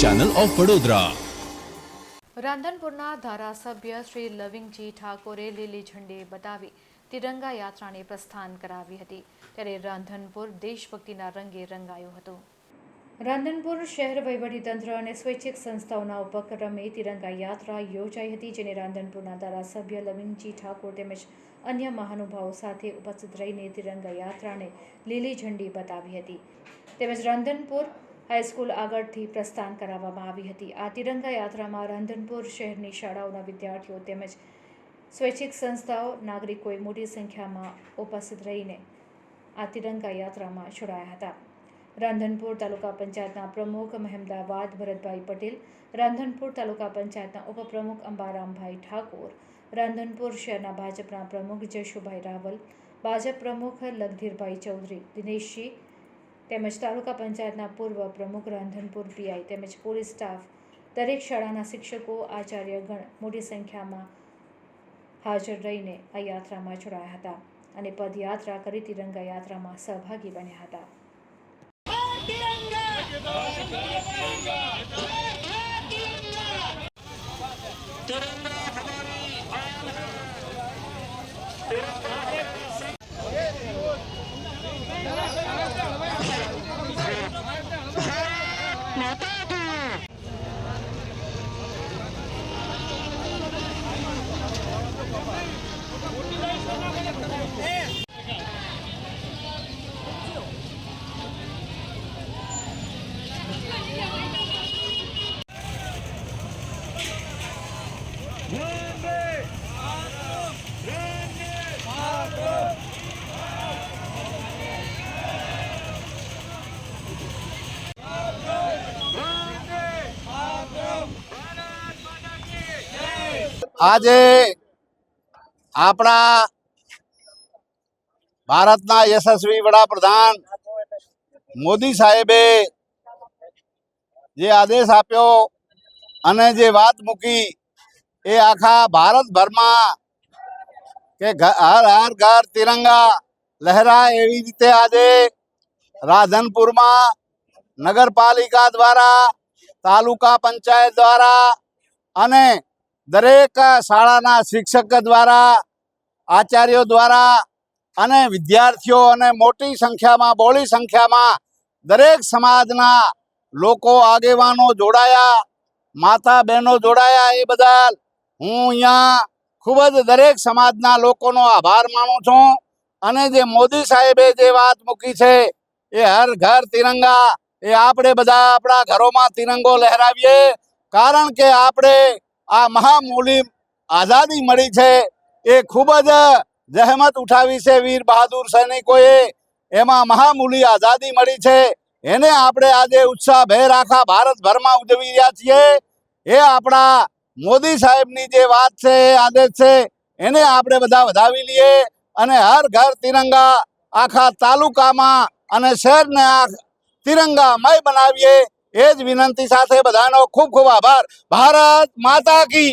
Channel of Vadodara રાંધનપુરના ધારાસભ્ય શ્રી લવિંગજી ઠાકોરે લીલી ઝંડી બતાવી તિરંગા યાત્રાને પ્રસ્થાન કરાવી હતી. ત્યારે રાંધનપુર દેશભક્તિના રંગે રંગાયું હતું. રાંધનપુર શહેર વહીવટીતંત્ર અને સ્વૈચ્છિક સંસ્થાઓના ઉપક્રમે તિરંગા યાત્રા યોજાઈ હતી, જેને રાંધનપુરના ધારાસભ્ય લવિંગજી ઠાકોર તેમજ અન્ય મહાનુભાવો સાથે ઉપસ્થિત રહીને તિરંગા યાત્રાને લીલી ઝંડી બતાવી હતી. તેમજ રાંધનપુર હાઈસ્કૂલ આગળથી પ્રસ્થાન કરાવવામાં આવી હતી. આ તિરંગા યાત્રામાં રાંધનપુર શહેરની શાળાઓના વિદ્યાર્થીઓ તેમજ સ્વૈચ્છિક સંસ્થાઓ, નાગરિકોએ મોટી સંખ્યામાં ઉપસ્થિત રહીને આ તિરંગા યાત્રામાં જોડાયા હતા. રાંધનપુર તાલુકા પંચાયતના પ્રમુખ મહેમદાવાદ ભરતભાઈ પટેલ, રાંધનપુર તાલુકા પંચાયતના ઉપપ્રમુખ અંબારામભાઈ ઠાકોર, રાંધનપુર શહેરના ભાજપના પ્રમુખ જશુભાઈ રાવલ, ભાજપ પ્રમુખ લગધીરભાઈ ચૌધરી, દિનેશજી તેમજ તાલુકા પંચાયતના પૂર્વ પ્રમુખ રાંધનપુર પીઆઈ તેમજ પોલીસ સ્ટાફ દરેક શાળાના શિક્ષકો, આચાર્યગણ મોટી સંખ્યામાં હાજર રહીને આ યાત્રામાં જોડાયા હતા અને પદયાત્રા કરી તિરંગા યાત્રામાં સહભાગી બન્યા હતા. No આજે આપણા ભારતના યશસ્વી વડાપ્રધાન મોદી સાહેબે જે આદેશ આપ્યો અને જે વાત મૂકી એ આખા ભારતભરમાં કે હર હર, ઘર, તિરંગા લહેરા એવી રીતે આજે રાધનપુરમાં નગરપાલિકા દ્વારા, તાલુકા પંચાયત દ્વારા અને દરેક શાળાના શિક્ષક દ્વારા, આચાર્યો દ્વારા અને વિદ્યાર્થીઓ અને મોટી સંખ્યામાં, બહોળી સંખ્યામાં દરેક સમાજના લોકો આગેવાનો જોડાયા, માતા બહેનો જોડાયા એ બદલ હું અહીંયા ખૂબ જ દરેક સમાજના લોકોનો આભાર માનું છું. અને જે મોદી સાહેબે જે વાત મૂકી છે, એ હર ઘર તિરંગા, એ આપણે બધા આપણા ઘરોમાં તિરંગો લહેરાવીએ. કારણ કે આપણે આ મહામૂલી આઝાદી મળી છે. એ ખૂબ જ જહેમત ઉઠાવી છે વીર બહાદુર સૈનિકોએ. એમાં મહામૂલી આઝાદી મળી છે. એને આપણે આજે ઉત્સાહભેર આખા ભારતભરમાં ઉજવી રહ્યા છીએ. એ આપણા મોદી સાહેબની જે વાત છે આદેશ છે, એને આપણે બધા વધાવી લઈએ અને હર ઘર તિરંગા આખા તાલુકામાં અને શહેરને આ તિરંગામય બનાવીએ. એ જ વિનંતી સાથે બધાનો ખૂબ ખૂબ આભાર. ભારત માતા કી.